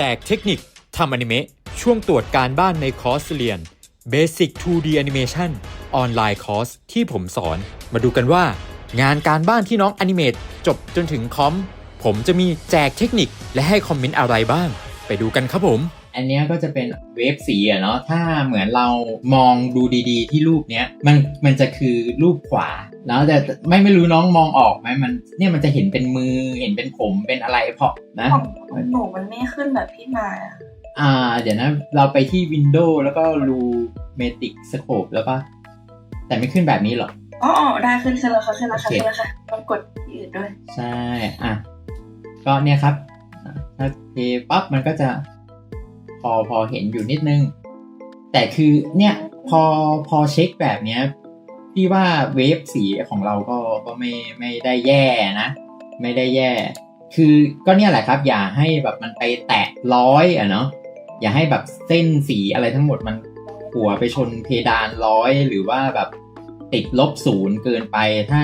แจกเทคนิคทำอนิเมะช่วงตรวจการบ้านในคอร์สเรียน Basic 2D Animation ออนไลน์คอร์สที่ผมสอน มาดูกันว่า งานการบ้านที่น้องอนิเมตจบจนถึงคอม ผมจะมีแจกเทคนิคและให้คอมเมนต์อะไรบ้าง ไปดูกันครับผม อันเนี้ยก็จะเป็นเวฟสีอะเนาะถ้าเหมือนเรามองดูดีๆ ที่รูปเนี้ยมันมันจะคือรูปขวา แล้วแต่ไม่ไม่รู้น้องมองออกไหมมันเนี่ยมันจะเห็นเป็นมือเห็นเป็นผมเป็นอะไรเพาะนะของหนูมันไม่ขึ้นแบบพี่มายอะอ่า เดี๋ยวนะ เราไปที่ Windows แล้วก็รูเมติกสโคปแล้วปะแต่ไม่ขึ้นแบบนี้หรออ๋ออ๋อได้ขึ้นขึ้นแล้วค่ะขึ้นแล้วค่ะโอเคขึ้นแล้วค่ะมันกดที่อื่นด้วย ใช่ อะ ก็เนี่ยครับอะถ้าเทปั๊บมันก็จะ พอพอเห็นอยู่นิดนึง แต่คือเนี่ยพอพอเช็คแบบเนี้ยพี่ว่าเวฟสีของเราก็ก็ไม่ไม่ได้แย่นะ ไม่ได้แย่ คือก็เนี่ยแหละครับ อย่าให้แบบมันไปแตะร้อยอะเนาะอย่าให้แบบเส้นสีอะไรทั้งหมดมันหัวไปชนเพดานร้อยหรือว่าแบบติดลบศูนย์เกินไปถ้า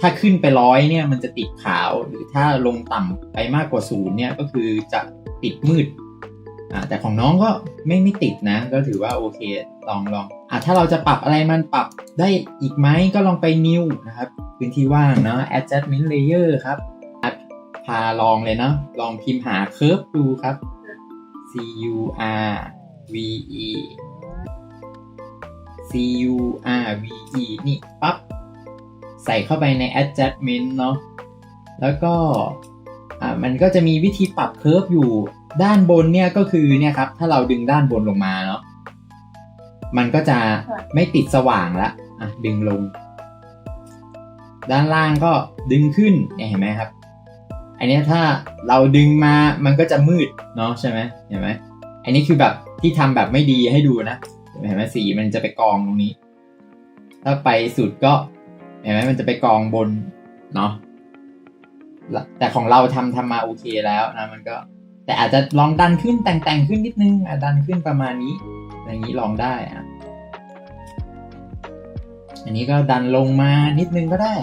ถ้าขึ้นไปร้อยเนี่ยมันจะติดขาว หรือถ้าลงต่ำไปมากกว่าศูนย์เนี่ยก็คือจะติดมืด แต่ของน้องก็ไม่ไม่ติดนะ ก็ถือว่าโอเคลองลองอ่าถ้าเราจะปรับอะไรมันปรับได้อีกไหมก็ลองไป new นะครับพื้นที่ว่างเนาะ adjustment layer ครับพาลองเลยเนาะลองพิมพ์หา curve ดูครับ C U R V E C U R V E นี่ปั๊บใส่เข้าไปใน adjustment เนาะแล้วก็อ่ามันก็จะมีวิธีปรับเค r ร์ฟอยู่ ด้านบนเนี่ยก็คือเนี่ยครับ ถ้าเราดึงด้านบนลงมาเนาะมันก็จะไม่ติดสว่างละอะดึงลง ด้านล่างก็ดึงขึ้นเห็นไหมครับ อันนี้ถ้าเราดึงมามันก็จะมืดเนาะใช่ไหมเห็นไหมอันนี้คือแบบที่ทำแบบไม่ดีให้ดูนะเห็นไหมสีมันจะไปกองตรงนี้ ถ้าไปสุดก็เห็นไหมมันจะไปกองบนเนาะแล้วแต่ของเราทำทำมาโอเคแล้วนะมันก็ แต่อาจจะลองดันขึ้นแต่งแต่งขึ้นนิดนึงอะดันขึ้นประมาณนี้อย่างนี้ลองได้อะอันนี้ก็ดันลงมานิดนึงก็ได้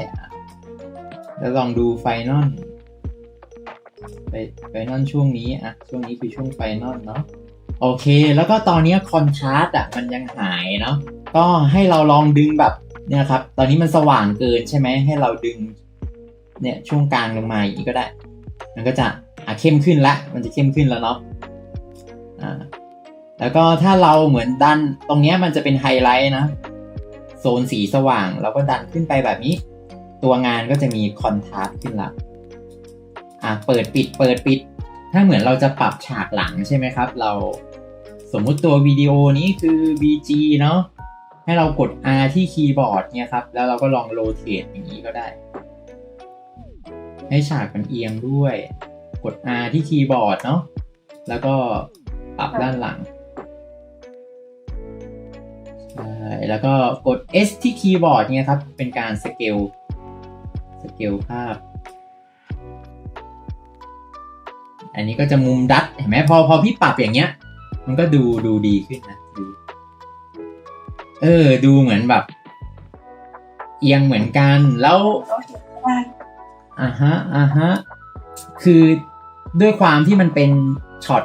แล้วลองดูไฟนอลไฟไฟนอลช่วงนี้อะช่วงนี้คือช่วงไฟนอลเนาะโอเค แล้วก็ตอนนี้คอนทราสต์อะมันยังหายเนาะก็ให้เราลองดึงแบบเนี่ยครับ ตอนนี้มันสว่างเกินใช่ไหมให้เราดึงเนี่ยช่วงกลางลงมาอย่างนี้ก็ได้ มันก็จะ อะเข้มขึ้นละมันจะเข้มขึ้นแล้วเนาะอ่าแล้วก็ถ้าเราเหมือนดันตรงเนี้ยมันจะเป็นไฮไลท์นะโซนสีสว่าง เราก็ดันขึ้นไปแบบนี้ ตัวงานก็จะมีคอนทราสต์ขึ้นละอะเปิดปิดเปิดปิด ถ้าเหมือนเราจะปรับฉากหลังใช่ไหมครับ เราสมมุติตัววิดีโอนี้คือ BG เนาะให้เรากด R ที่คีย์บอร์ดเนี่ยครับ แล้วเราก็ลองโรเตทอย่างนี้ก็ได้ ให้ฉากมันเอียงด้วย กด R ที่คีย์บอร์ดเนาะแล้วก็ปรับด้านหลังใช่แล้วก็กด S ที่คีย์บอร์ดเนี่ยครับ เป็นการสเกลสเกลภาพ อันนี้ก็จะมุมดัดเห็นไหมพอพอพี่ปรับอย่างเงี้ย มันก็ดูดูดีขึ้นนะดูเออ ดูเหมือนแบบ เอียงเหมือนกันแล้วเราเห็นได้อ่าฮะอ่าฮะคือ ด้วยความที่มันเป็นช็อต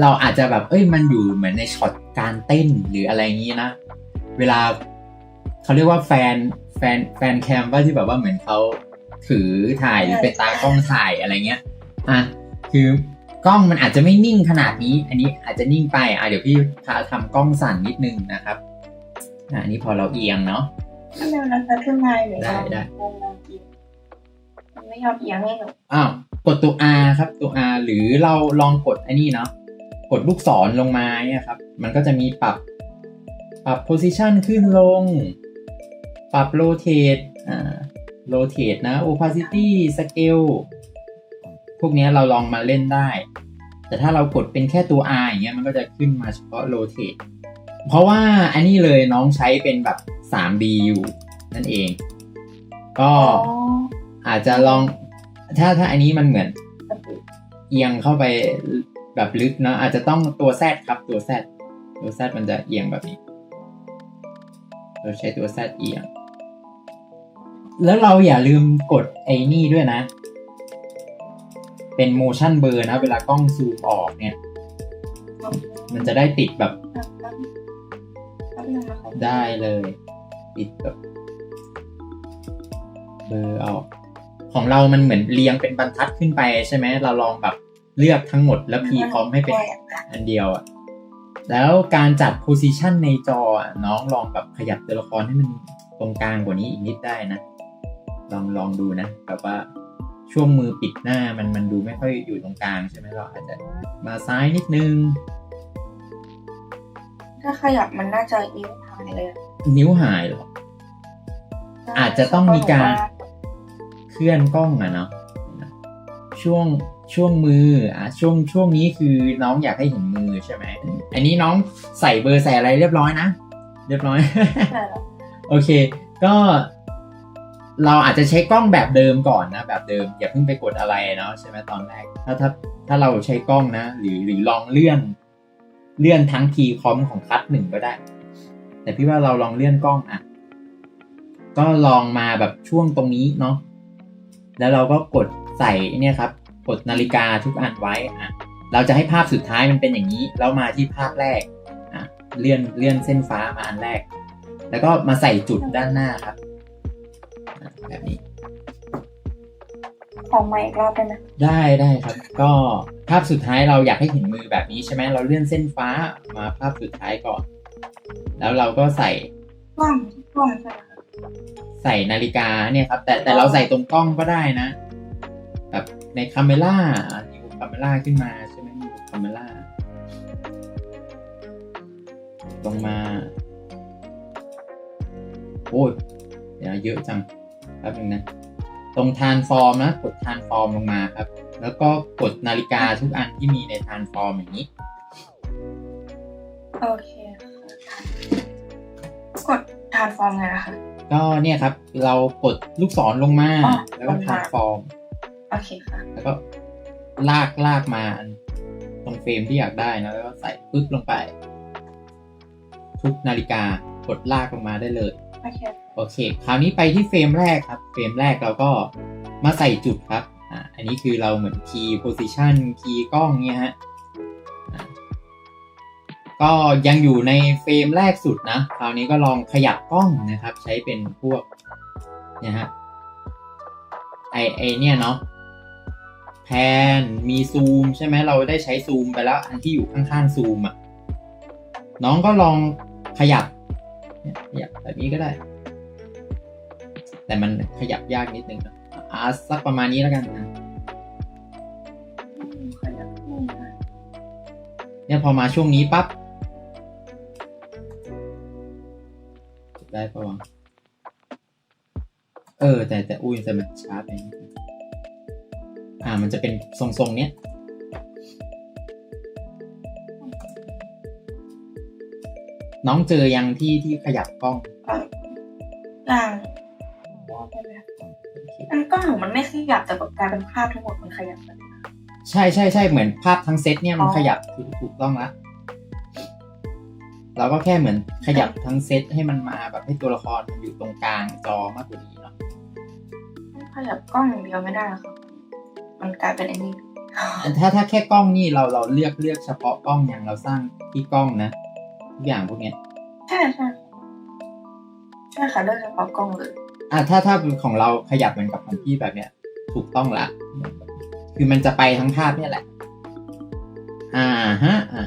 เราอาจจะแบบ เอ้ยมันอยู่เหมือนในช็อตการเต้นหรืออะไรอย่างนี้นะ เวลาเขาเรียกว่าแฟนแฟนแฟนแคมว่าที่แบบว่าเหมือนเขาถือถ่ายหรือเป็นตากล้องถ่ายอะไรเงี้ยอะคือกล้องมันอาจจะไม่นิ่งขนาดนี้ อันนี้อาจจะนิ่งไปอะเดี๋ยวพี่พาทำกล้องสั่นนิดนึงนะครับอะอันนี้พอเราเอียงเนาะถ้าแนวนั้นจะขึ้นมาหรือได้ได้วงลองกินมันไม่ยอมเอียงให้หนูอ้าว กดตัว R ครับตัว R หรือเราลองกดไอ้นี่เนาะกดลูกศรลงมาเนี่ยครับ มันก็จะมีปรับปรับ position ขึ้นลง ปรับ rotate อ่า rotate นะ opacity scale พวกเนี้ยเราลองมาเล่นได้ แต่ถ้าเรากดเป็นแค่ตัว R อย่างเงี้ยมันก็จะขึ้นมาเฉพาะ rotate เพราะว่าอันนี้เลยน้องใช้เป็นแบบ 3D อยู่นั่นเอง ก็อ๋ออาจจะลอง ถ้าถ้าอันนี้มันเหมือน เอียงเข้าไปแบบลึกเนอะอาจจะต้องตัวแซดครับตัวแซดตัวแซดมันจะเอียงแบบนี้ เราใช้ตัวแซดเอียง แล้วเราอย่าลืมกดไอ้นี่ด้วยนะ เป็น motion blur นะ เวลากล้องซูมออกเนี่ย มันจะได้ติดแบบ ได้เลย ติดแบบเบอร์ออก ของเรามันเหมือนเรียงเป็นบรรทัดขึ้นไปใช่ไหมเราลองแบบเลือกทั้งหมดแล้วพีพร้อมให้เป็นแปลกอะอันเดียวอะแล้วการจัด position ในจออะน้องลองแบบขยับตัวละครให้มันตรงกลางกว่านี้อีกนิดได้นะ ลองลองดูนะแบบว่าช่วงมือปิดหน้ามันมันดูไม่ค่อยอยู่ตรงกลางใช่ไหมเราอาจจะมาซ้ายนิดนึง ถ้าขยับมันน่าจะนิ้วหายเลยอะนิ้วหายเหรออาจจะต้องมีการ เคลื่อนกล้องอะเนาะช่วงช่วงมืออะช่วงช่วงนี้คือน้องอยากให้เห็นมือใช่ไหมอันนี้น้องใส่เบอร์ใส่อะไรเรียบร้อยนะ เรียบร้อยใช่แล้วโอเค ก็ เราอาจจะใช้กล้องแบบเดิมก่อนนะ แบบเดิมอย่าเพิ่งไปกดอะไรเนาะใช่ไหมตอนแรกถ้าถ้าถ้าเราใช้กล้องนะ หรือหรือลองเลื่อนเลื่อนทั้งทีคอมของคัดหนึ่งก็ได้ แต่พี่ว่าเราลองเลื่อนกล้องอะก็ลองมาแบบช่วงตรงนี้เนาะ แล้วเราก็กดใส่เนี่ยครับ กดนาฬิกาทุกอันไว้อะเราจะให้ภาพสุดท้ายมันเป็นอย่างนี้ แล้วมาที่ภาพแรกอะเลื่อนเลื่อนเส้นฟ้ามาอันแรก แล้วก็มาใส่จุดด้านหน้าครับอะแบบนี้ของใหม่อีกรอบได้ไหมได้ได้ครับ ก็ภาพสุดท้ายเราอยากให้เห็นมือแบบนี้ใช่ไหมเราเลื่อนเส้นฟ้ามาภาพสุดท้ายก่อน แล้วเราก็ใส่กล้องกล้อง ใส่นาฬิกาเนี่ยครับ แต่แต่เราใส่ตรงกล้องก็ได้นะ แบบในคาเมล่ามีคาเมล่าขึ้นมาใช่ไหมมีคาเมล่าลงมาโอ้ยเดี๋ยวเยอะจังแป๊บนึงนะ ตรงทานฟอร์มนะ กดทานฟอร์มลงมาครับ แล้วก็กดนาฬิกาทุกอันที่มีในทานฟอร์มอย่างนี้ โอเคค่ะกดทานฟอร์มไงนะคะ ก็เนี่ยครับ เรากดลูกศรลงมาอ๋อแล้วก็ลงมาทานฟอร์มโอเคค่ะ แล้วก็ลากลากมา ตรงเฟรมที่อยากได้นะแล้วก็ใส่ปึ๊บลงไป ทุกนาฬิกากดลากลงมาได้เลย โอเค โอเค คราวนี้ไปที่เฟรมแรกครับ เฟรมแรกเราก็มาใส่จุดครับ อ่า อันนี้คือเราเหมือนคีย์โพซิชันคีย์กล้องเนี่ยฮะอ่า ก็ยังอยู่ในเฟรมแรกสุดนะ คราวนี้ก็ลองขยับกล้องนะครับ ใช้เป็นพวกเนี่ยฮะไอไอเนี่ยเนาะแพนมีซูมใช่ไหมเราได้ใช้ซูมไปแล้ว อันที่อยู่ข้างๆซูมอะน้องก็ลองขยับเนี่ยขยับแบบนี้ก็ได้ แต่มันขยับยากนิดนึงนะอ่าสักประมาณนี้แล้วกันนะขยับนี่นะเนี่ยพอมาช่วงนี้ปั๊บ ปะวะ เออ แต่แต่อุ้ยแต่มันช้าไปนิดนึงอ่า มันจะเป็นทรงๆ เนี้ยน้องเจอยังที่ที่ขยับกล้องก็อย่างได้ไหมมันกล้องหนูมันไม่ขยับแต่แบบกลายเป็นภาพทั้งหมดมันขยับแบบใช่ใช่ใช่เหมือนภาพทั้งเซตเนี่ยมันอ๋อขยับถูกถูกต้องละ เราก็แค่เหมือนขยับทั้งเซตให้มันมาแบบให้ตัวละครมันอยู่ตรงกลางจอมากกว่านี้เนาะขยับกล้องอย่างเดียวไม่ได้หรอกค่ะมันกลายเป็นไอ้นี่ถ้าถ้าแค่กล้องนี่เราเราเลือกเลือกเฉพาะกล้องอย่างเราสร้างที่กล้องนะทุกอย่างพวกเนี้ยใช่ใช่ใช่ค่ะเลือกเฉพาะกล้องเลยอะถ้าถ้าของเราขยับเหมือนกับของพี่แบบเนี้ย ถูกต้องละคือมันจะไปทั้งภาพเนี่ยแหละ อ่าฮะอะ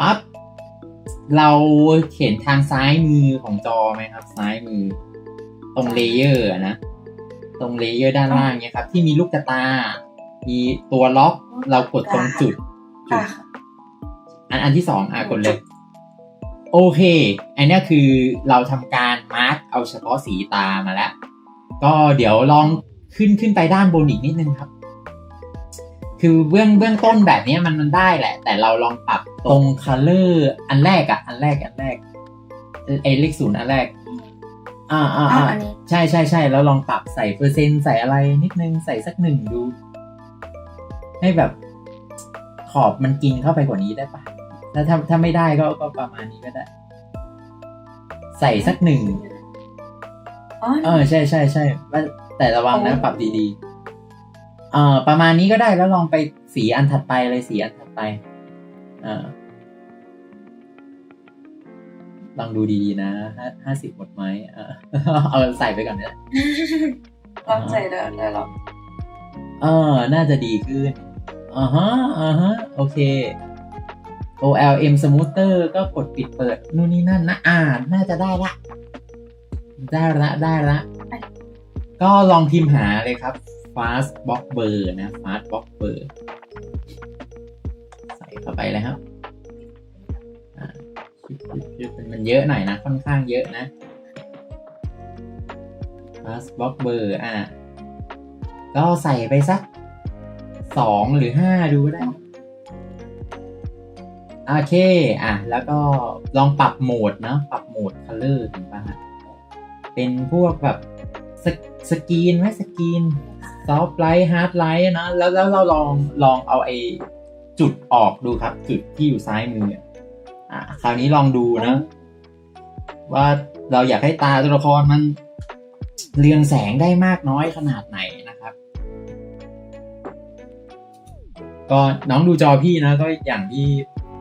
ปั๊บ เราเห็นทางซ้ายมือของจอไหมครับ ซ้ายมือ ตรงเลเยอร์อะนะ ตรงเลเยอร์ด้านล่างเนี่ยครับ ที่มีลูกกระตา มีตัวล็อก เรากดตรงจุดจุอะดอันอันที่สองอะกดเลย โอเค อันเนี้ยคือเราทำการมาร์กเอาเฉพาะสีตามาแล้ว ก็เดี๋ยวลองขึ้นขึ้นไปด้านบนอีกนิดนึงครับ คือเบื้องเบื้องต้นแบบเนี้ยมันมันได้แหละ แต่เราลองปรับตรงคัลเลอร์อันแรกอะอันแรกอันแรกเออไอเลขศูนย์อันแรก อ่าอ่าอ้าวอ่าอันนี้ใช่ใช่ใช่แล้วลองปรับใส่เปอร์เซ็นต์ใส่อะไรนิดนึงใส่สักหนึ่งดู ให้แบบขอบมันกินเข้าไปกว่านี้ได้ปะถ้าถ้าถ้าไม่ได้ก็ก็ประมาณนี้ก็ได้ ใส่สักหนึ่งอ๋อเออใช่ใช่ใช่ว่าแต่ระวังนะปรับดี เอ่อประมาณนี้ก็ได้แล้วลองไปสีอันถัดไปเลยสีอันถัดไปอ่าลองดูดีๆนะห้าห้าสิบหมดไหมอ่าเอาใส่ไปก่อนนะลองใส่ได้ได้หรอเออ น่าจะดีขึ้นอ่าฮะอ่าฮะ โอเค OLM Smoother ก็กดปิดเปิดนู่นนี่นั่นนะอ่าน่าจะได้ละ ได้ละ ได้ละ ก็ลองพิมพ์หาเลยครับ fast box ber นะ fast box ber ใส่เข้าไปเลยครับมันเยอะหน่อยนะ ค่อนข้างเยอะนะ fast box ber อ่าก็ใส่ไปสักสองหรือห้าดูก็ได้โอเค อะ แล้วก็ลองปรับโหมดเนาะปรับโหมด color ถึงป่ะฮะ เป็นพวกแบบสกสกรีนไหมสกรีน ซอฟต์ไลท์ฮาร์ดไลท์นะแล้วแล้วเราลองลองเอาไอ้จุดออกดูครับ จุดที่อยู่ซ้ายมืออะคราวนี้ลองดูนะ ว่าเราอยากให้ตาตัวละครมันเรืองแสงได้มากน้อยขนาดไหนนะครับ ก็น้องดูจอพี่นะก็อย่างที่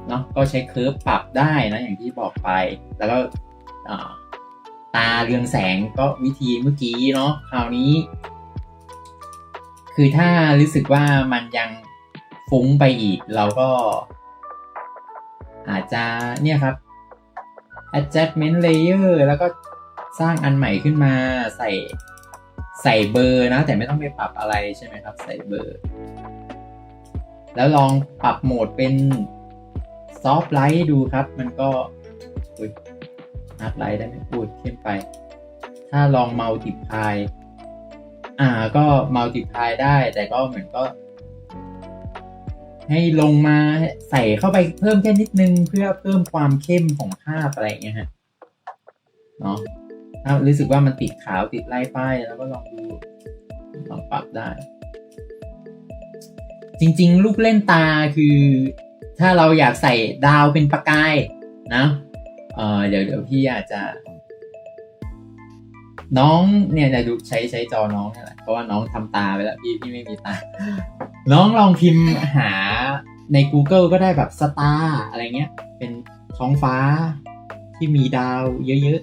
เนาะก็ใช้เคิร์ฟปรับได้นะอย่างที่บอกไป แล้วก็ตาเรืองแสงก็วิธีเมื่อกี้เนาะคราวนี้ คือถ้ารู้สึกว่ามันยังฟุ้งไปอีก เราก็ อาจจะเนี่ยครับ adjustment layer แล้วก็สร้างอันใหม่ขึ้นมาใส่ใส่เบอร์นะ แต่ไม่ต้องไปปรับอะไรใช่ไหมครับ ใส่เบอร์ แล้วลองปรับโหมดเป็น soft light ดูครับ มันก็อุ้ย hard light ได้ไหมพูดขึ้นไป ถ้าลอง multiply อ่าก็ multiply ได้ แต่ก็เหมือนก็ ให้ลงมาใส่เข้าไปเพิ่มแค่นิดนึงเพื่อเพิ่มความเข้มของภาพอะไรอย่างเงี้ยฮะเนาะถ้ารู้สึกว่ามันติดขาวติดไล่ป้ายแล้วก็ลองดูลองปรับได้ จริง ๆ ลูกเล่นตาคือ ถ้าเราอยากใส่ดาวเป็นประกายนะเออเดี๋ยวเดี๋ยวพี่อาจจะ น้องเนี่ยจะดูใช้ใช้จอน้องนี่แหละเพราะว่าน้องทำตาไปแล้วพี่พี่ไม่มีตา น้องลองพิมพ์หาใน Google ก็ได้แบบสตาร์อะไรเงี้ย เป็นท้องฟ้าที่มีดาวเยอะ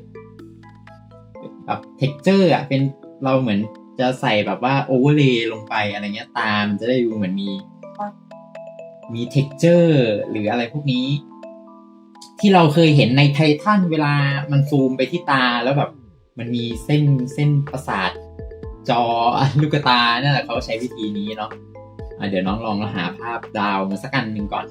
ๆแบบเท็กเจอร์อะเป็นเราเหมือนจะใส่แบบว่าโอเวอร์เลย์ลงไปอะไรเงี้ยตามจะได้ดูเหมือนมี มีเท็กเจอร์หรืออะไรพวกนี้ ที่เราเคยเห็นในไททันเวลามันซูมไปที่ตาแล้วแบบ มันมีเส้นเส้นประสาทจอลูกตานั่นแหละเขาใช้วิธีนี้เนาะะเดี๋ยวน้องลองหาภาพดาวมาสักอันหนึ่งก่อน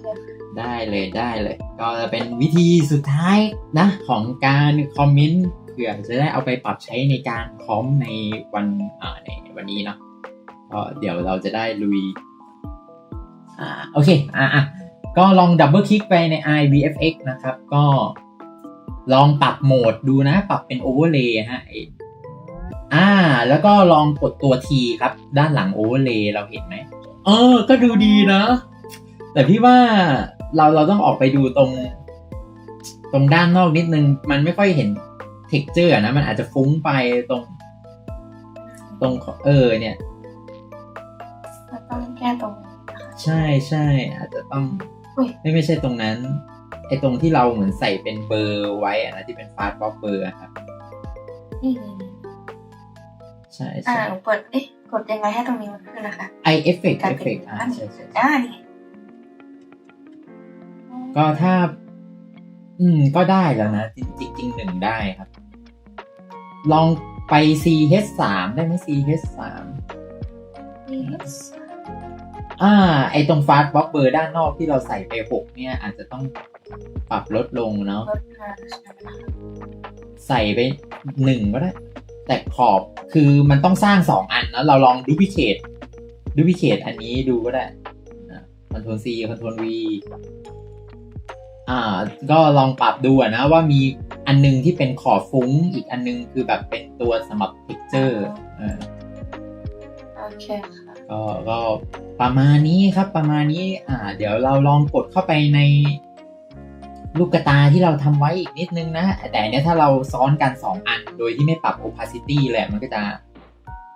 ได้เลยได้เลย ก็จะเป็นวิธีสุดท้ายนะ ของการคอมเมนต์เผื่อจะได้เอาไปปรับใช้ในการคอมในวันในวันนี้เนาะก็เดี๋ยวเราจะได้ลุยอ่าโอเคอะอะก็ลองดับเบิลคลิกไปใน IVFX นะครับ ก็ ลองปรับโหมดดูนะ ปรับเป็น Overlay ฮะไอ้อ่า แล้วก็ลองกดตัว T ครับ ด้านหลัง Overlay เราเห็นไหมเออ ก็ดูดีนะ แต่พี่ว่าเราเราต้องออกไปดูตรง ตรงด้านนอกนิดนึง มันไม่ค่อยเห็น texture อะนะ มันอาจจะฟุ้งไปตรง ตรงเออเนี่ยแล้วต้องแก้ตรงนี้นะคะใช่ใช่อาจจะต้องอุ๊ยไม่ไม่ใช่ตรงนั้นไอ้ตรงที่เราเหมือนใส่เป็นเบอร์ไว้อะนะที่เป็นฟาสต์บล็อกเบอร์ครับนี่นี่นี่ใช่อ่าใช่หนูเปิดเอ๊ะกดยังไงให้ตรงนี้มันขึ้นนะคะไอเอฟเฟกต์กลาเอยฟเป็นเฟกต์อ่าอันใช่ใช่ใช่อ่านี่ก็ถ้า อืม ก็ได้แล้วนะ จริงจริงๆหนึ่งได้ครับ ลองไป CH สามได้ไหม CH สามนี่อ่า ไอตรงฟาสต์บล็อกเบอร์ด้านนอกที่เราใส่ไปหกเนี่ย อาจจะต้อง ปรับลดลงเนาะลดมาใช่ไหมคะใส่ไปหนึ่งก็ได้ แต่ขอบคือมันต้องสร้างสองอันนะเราลองดูพิเคทดูพิเคทอันนี้ดูก็ได้คอนโทรล C คอนโทรล V อ่า ก็ลองปรับดูอะนะว่ามีอันนึงที่เป็นขอบฟุ้ง อีกอันนึงคือแบบเป็นตัวสำหรับ texture เออโอเคค่ะก็ก็ประมาณนี้ครับประมาณนี้ อ่า เดี๋ยวเราลองกดเข้าไปใน ลูกกระตาที่เราทำไว้อีกนิดนึงนะ แต่เนี้ยถ้าเราซ้อนกันสองอัน โดยที่ไม่ปรับ opacity เลยมันก็จะ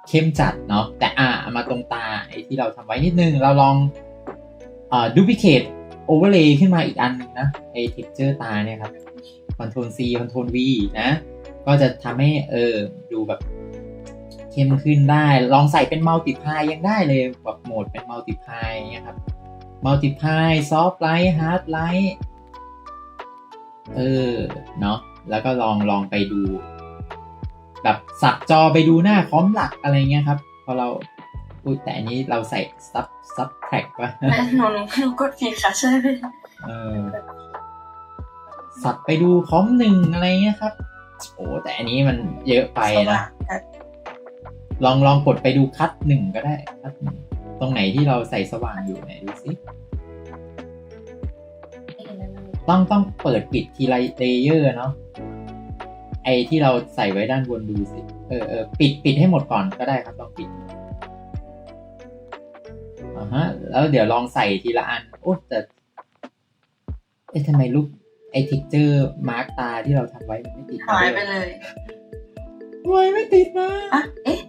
เข้มจัดเนาะแต่อ่าเอามาตรงตาไอ้ที่เราทำไว้นิดนึง เราลองเอ่อ duplicate overlay ขึ้นมาอีกอันหนึงนะไอ้ texture ตาเนี่ยครับ Ctrl C Ctrl V นะ ก็จะทำให้เออดูแบบเข้มขึ้นได้ ลองใส่เป็น multiply ยังได้เลยแบบโหมดเป็น multiply เงี้ยครับ multiply soft light hard light เออเนาะแล้วก็ลองลองไปดู แบบสับจอไปดูหน้าคอมหลักอะไรเงี้ยครับ พอเราอุ้ยแต่อันนี้เราใส่ sub sub track ป่ะและหนูหนูหนูกดผิดค่ะใช่ไหมเออสับไปดูคอมหนึ่งอะไรเงี้ยครับ โอ้แต่อันนี้มันเยอะไปสนะว่างแต่ลองลองกดไปดูคัดหนึ่งก็ได้คัดหนึ่งตรงไหนที่เราใส่สว่างอยู่ไหนดูสิ ต้องต้องเปิดปิดทีละเลเยอร์เนาะไอที่เราใส่ไว้ด้านบนดูสิ เออเออปิดปิดให้หมดก่อนก็ได้ครับลองปิดอ่าฮะ แล้วเดี๋ยวลองใส่ทีละอัน โอ้แต่เอ๊ะทำไมรูปไอทิกเจอร์มาร์กตาที่เราทำไว้มันไม่ติดหายไปเลยทำไมไม่ติดมาอะเอ๊ะ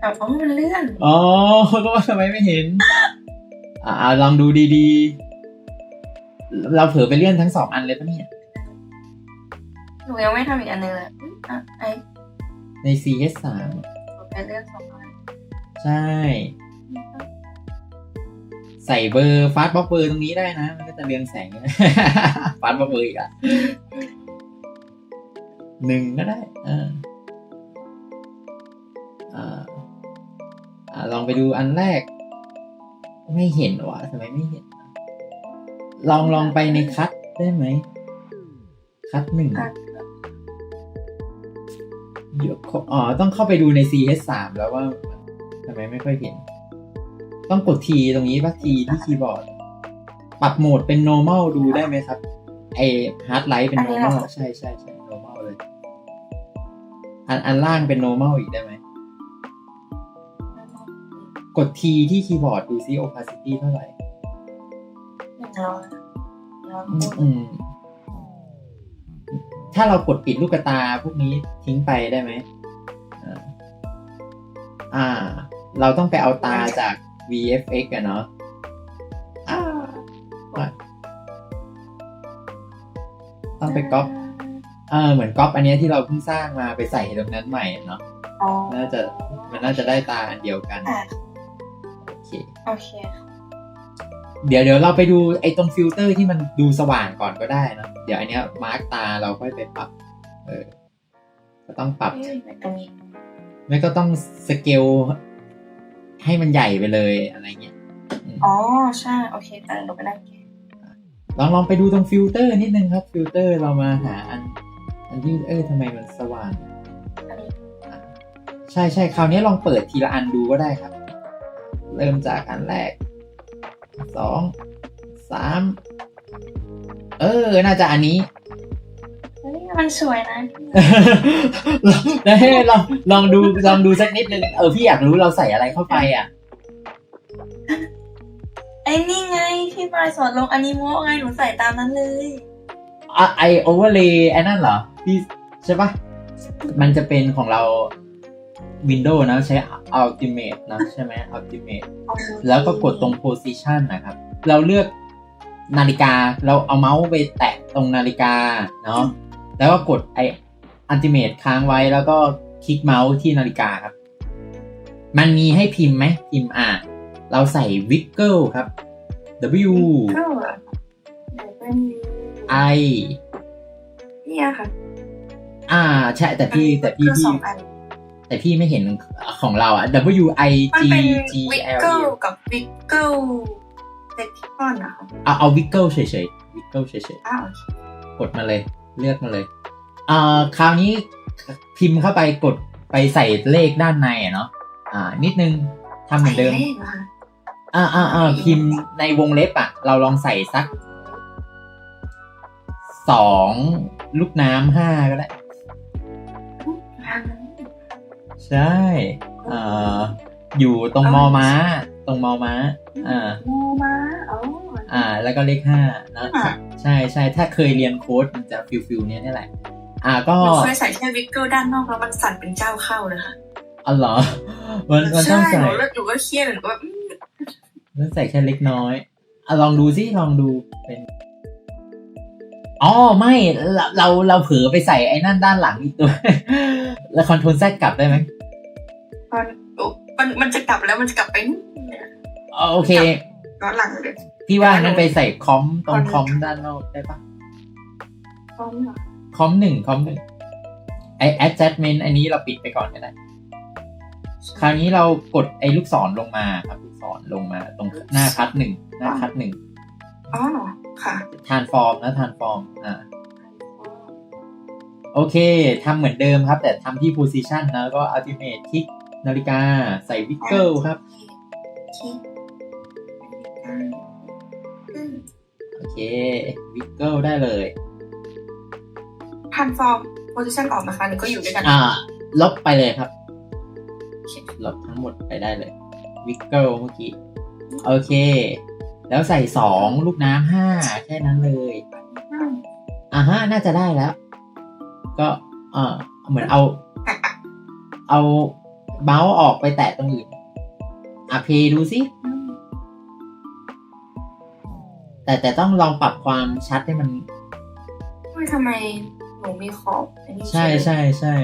เอาเพราะมันเลื่อน อ๋อก็ว่าทำไมไม่เห็น อ่าลองดูดีๆ เราเผลอไปเลื่อนทั้งสองอันเลยปะเนี่ย หนูยังไม่ทำอีกอันหนึงเลยอุ๊ยอะไอ้ใน CS3 หนูไปเลื่อนสองอันใช่ ใส่เบอร์ฟาสต์บ็อกเบอร์ตรงนี้ได้นะ มันก็จะเรียงแสง ฟาสต์บ็อกเบอร์อีกอะหนึ่งก็ได้อ่าอ่าอ่าลองไปดูอันแรก ไม่เห็นวะทำไมไม่เห็น ลองลองไปในคัทได้ไหม คัทหนึ่งอะเดี๋ยวขออ๋อ ต้องเข้าไปดูใน CS3 แล้วว่าทำไมไม่ค่อยเห็น ต้องกดทีตรงนี้ป่ะทีที่คีย์บอร์ด ปรับโหมดเป็น normal ดูได้ไหมครับ ไอ hard light เป็น normal ใช่ใช่ใช่ normal เลย อันอันล่างเป็น normal อีกได้ไหม กดทีที่คีย์บอร์ดดูซิ opacity เท่าไหร่หนึ่ง ร้อยร้อยอืมคูณอืมถ้าเรากดปิดลูกตาพวกนี้ทิ้งไปได้ไหมอ่าอ่าเราต้องไปเอาตาจาก VFX อะเนาะอ่าว่าต้องไปก๊อปเออเหมือนก๊อปอันเนี้ยที่เราเพิ่งสร้างมาไปใส่ตรงนั้นใหม่อะเนาะอ๋อน่าจะมันน่าจะได้ตาอันเดียวกันอะโอเค โอเคค่ะ เดี๋ยวเดี๋ยวเราไปดูไอ้ตรงฟิลเตอร์ที่มันดูสว่างก่อนก็ได้นะเดี๋ยวอันเนี้ยมาร์กตาเราค่อยไปปรับ เออก็ต้องปรับเอ้ยตรงนี้ไม่ก็ต้องสเกลให้มันใหญ่ไปเลยอะไรเงี้ยอืมอ๋อใช่โอเคแต่หนูก็ได้แค่ลองลองไปดูตรงฟิลเตอร์นิดนึงครับฟิลเตอร์เรามาหาอัน อันที่เออทำไมมันสว่างอันนี้อะใช่ใช่คราวนี้ลองเปิดทีละอันดูก็ได้ครับ เริ่มจากอันแรก สองสามเออ น่าจะอันนี้ เฮ้ยมันสวยนะแล้วให้ลองลองดูลองดูสักนิดนึงเออพี่อยากรู้เราใส่อะไรเข้าไปอะ ไอ้นี่ไงที่มายสอนลงอนิโมะไงหนูใส่ตามนั้นเลย อะไอโอเวอร์เลย์ไอ้นั่นเหรอพี่ใช่ปะมันจะเป็นของเรา Windows นะใช้ Ultimate นะใช่ไหม Ultimate แล้วก็กดตรง position นะครับ เราเลือกนาฬิกาเราเอาเมาส์ไปแตะตรงนาฬิกาเนาะแล้วก็กดไอ Ultimate ค้างไว้แล้วก็คลิกเมาส์ที่นาฬิกาครับ มันมีให้พิมพ์ไหมพิมพ์อะเราใส่ wiggle ครับ W ก็เดี๋ยวเป็น I เนี่ยค่ะ อ่าใช่แต่พี่แต่พี่ก็พี่สองอัน แต่พี่ไม่เห็นของเราอะ W I มัน G เป็น G วิก L เกิ E ลกับวิกเกิลเซ็กที่ก้อนนะคะเอาเอา wiggle เฉยๆ wiggle เฉยอ้าวๆกดมาเลย เลือกมาเลยอ่าคราวนี้พิมพ์เข้าไปกดไปใส่เลขด้านในอะเนาะอ่า นิดนึงทำเหมือนเดิมใส่ลขหรอคะอ่าอ่าอ่าพิมพ์ในวงเล็บอะเราลองใส่สักสองลูกน้ำห้าก็ได้ ใช่อ่าอยู่ตรงมอม้า ตรงมอม้า อ่า โมมาอ๋ออ่า แล้วก็เลขห้านะอะใช่ใช่ถ้าเคยเรียนโค้ดมันจะฟิลฟิลเนี้ยนี่แหละ อ่าก็หนูเคยใส่แค่วิกเกิลด้านนอกแล้วมันสั่นเป็นเจ้าเข้าเลยค่ะอ๋อเหรอ มันมันต้ใช่องหใส่นูแล้วหนูก็เครียดหนูก็แบบอืมต้องใส่แค่เล็กน้อยอะลองดูสิลองดูเป็นอ๋อไม่เราเราเราเผลอไปใส่ไอ้นั่นด้านหลังอีกตัว แล้วคอนโทรลแซกกลับได้ไหม มันมันมันจะกลับแล้วมันจะกลับไปนู่นเนี่ยอ๋อโอเคย้อนหลังเลยพี่ว่านั้นไปใส่คอมตรงคอนคอมด้านนอกได้ปะพร้อมเหรอคอมหนึ่งคอมหนึ่งไอ adjustment อันนี้เราปิดไปก่อนก็ได้คราวนี้เรากดไอ้ลูกศรลงมาครับลูกศรลงมา ตรงหน้าคัดหนึ่งหน้าคัดหนึ่งอ๋อค่ะทานฟอร์มนะทานฟอร์มอ่าโอเคทำเหมือนเดิมครับ แต่ทำที่ position นะแล้วก็ ultimate คลิก นาฬิกาใส่วิกเกิลครับคิดอืมโอเค วิกเกิลได้เลยทันฟอร์มโพซิชันออกนะคะหนูก็อยู่ด้วยกัน อ่า ลบไปเลยครับ ลบทั้งหมดไปได้เลย วิกเกิลเมื่อกี้ โอเค แล้วใส่สองลูกน้ำห้าแค่นั้นเลยอืมอ่าฮะน่าจะได้แล้ว ก็ เออเหมือนเอา เอา เมาส์ออกไปแตะตรงอื่นอะเพย์ดูสิอืมแต่แต่ต้องลองปรับความชัดให้มันเฮ้ยทำไมหนูมีขอบอันนี้ใช่ใช่ใช่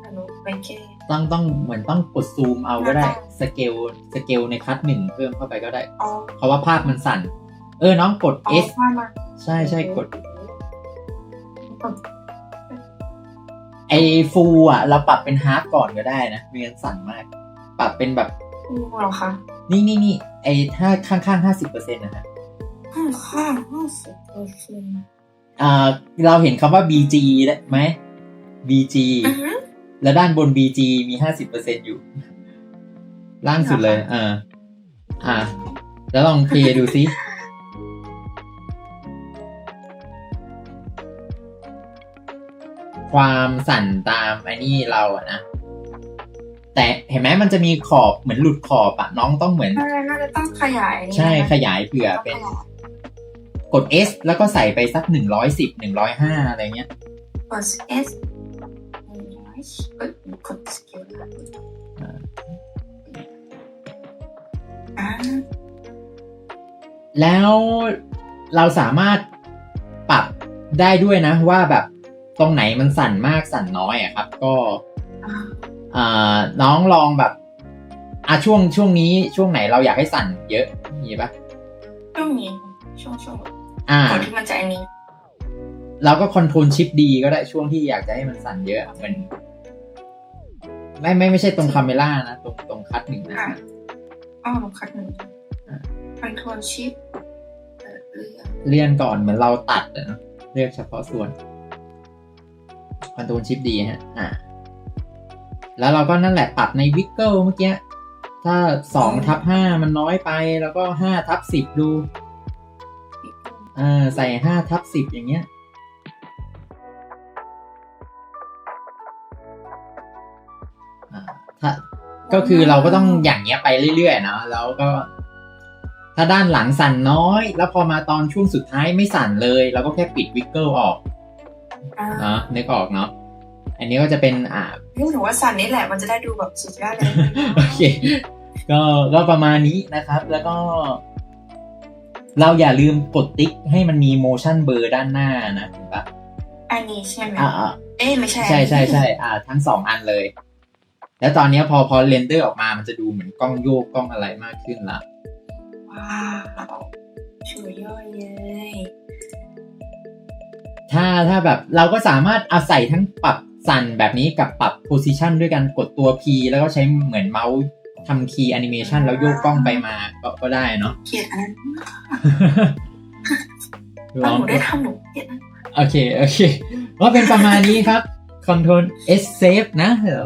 แต่หนูไปแก้ต้องต้องเหมือนต้องกดซูมเอาก็ได้ได้สเกลสเกลในคัดหนึ่งเพิ่มเข้าไปก็ได้ อ๋อเพราะว่าภาพมันสั่น เออน้องกดอ๋อ S ว่ามาใช่ใช่กดไอ ฟูอะ เราปรับเป็นฮาร์ฟก่อนก็ได้นะไม่งั้นสั่นมาก ปรับเป็นแบบอืมเหรอคะนี่นี่นี่ไอถ้าข้างข้างห้าสิบเปอร์เซ็นต์นะฮะห้าห้าห้าสิบเปอร์เซ็นต์อ่าเราเห็นคำว่า BG ได้ไหม BG อือฮึแล้วด้านบน BG มีห้าสิบเปอร์เซ็นอยู่ ล่างสุดเลย อ่า อ่า แล้วลองเพลย์ดูซิ ความสั่นตามไอ้นี่เราอะนะ แต่เห็นไหมมันจะมีขอบเหมือนหลุดขอบอะน้องต้องเหมือนน่าจะน่าจะต้องขยายอันนี้ใช่นะขยายเผื่อต้องเป็นขยายกด S แล้วก็ใส่ไปสักหนึ่งร้อยสิบหนึ่งร้อยห้าอะไรเงี้ย กด S หนึ่งร้อยเอ้ยกดสกิลแล้วอ่าอ่าแล้วเราสามารถปรับได้ด้วยนะว่าแบบ ตรงไหนมันสั่นมากสั่นน้อยอะครับ ก็อ่าอ่าน้องลองแบบอะช่วงช่วงนี้ช่วงไหนเราอยากให้สั่นเยอะมีปะช่วงนี้ช่วงช่วงอ่าก่อนที่มันจะอันนี้ เราก็คอนโทรลชิปดีก็ได้ช่วงที่อยากจะให้มันสั่นเยอะมันไม่ไม่ไม่ใช่ตรงคาเมล่านะตรงตรงคัดหนึ่งนะค่ะอ๋อหนูคัดหนึ่งอ่าคอนโทรลชิปเปิดเรื่องเลื่อนก่อนเหมือนเราตัดอะเนอะเลือกเฉพาะส่วน คอนโทรลชิปดีฮะ อ่า แล้วเราก็นั่นแหละปรับในวิกเกิลเมื่อกี้ ถ้าสองทับห้ามันน้อยไป แล้วก็ห้าทับสิบดู อ่า ใส่ห้าทับสิบอย่างเงี้ยอ่าถ้าก็คือเราก็ต้องอย่างเงี้ยไปเรื่อยๆเนาะแล้วก็ ถ้าด้านหลังสั่นน้อย แล้วพอมาตอนช่วงสุดท้ายไม่สั่นเลย เราก็แค่ปิดวิกเกิลออก เนาะนึกออกเนาะอันนี้ก็จะเป็นอ่าเรื่องหนูว่าสันนี่แหละมันจะได้ดูแบบสุดยอดเลยโอเคก็ก็ประมาณนี้นะครับ แล้วก็ เราอย่าลืมกดติ๊กให้มันมี motion blur ด้านหน้านะเห็นปะอันนี้ใช่ไหมอ่าอ่าเอ๊ะไม่ใช่ ใช่ใช่ใช่อ่า ทั้งสองอันเลย แล้วตอนเนี้ยพอพอเรนเดอร์ออกมามันจะดูเหมือนกล้องโยกกล้องอะไรมากขึ้นละว้าวช่วยย่อยเลย ถ้าถ้าแบบเราก็สามารถเอาใส่ทั้งปรับสั่นแบบนี้กับปรับ position ด้วยกันกดตัว P แล้วก็ใช้เหมือนเมาส์ทำคีย์แอนิเมชันแล้วโยกกล้องไปมาก็ก็ได้เนาะเกลียดอันนั้นลถ้าองหนูได้ทำหนูเกลียดอันนั้นโอเค โอเคก็เป็นประมาณนี้ครับ Control S Save นะเดี๋ยว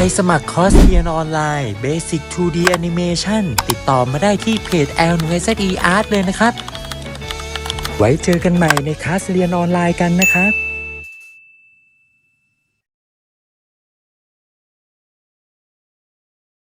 สนใจสมัครคอร์สเรียนออนไลน์ Basic 2D Animation ติดต่อมาได้ที่เพจ L 1 Z E Art เลยนะครับ ไว้เจอกันใหม่ในคลาสเรียนออนไลน์กันนะครับ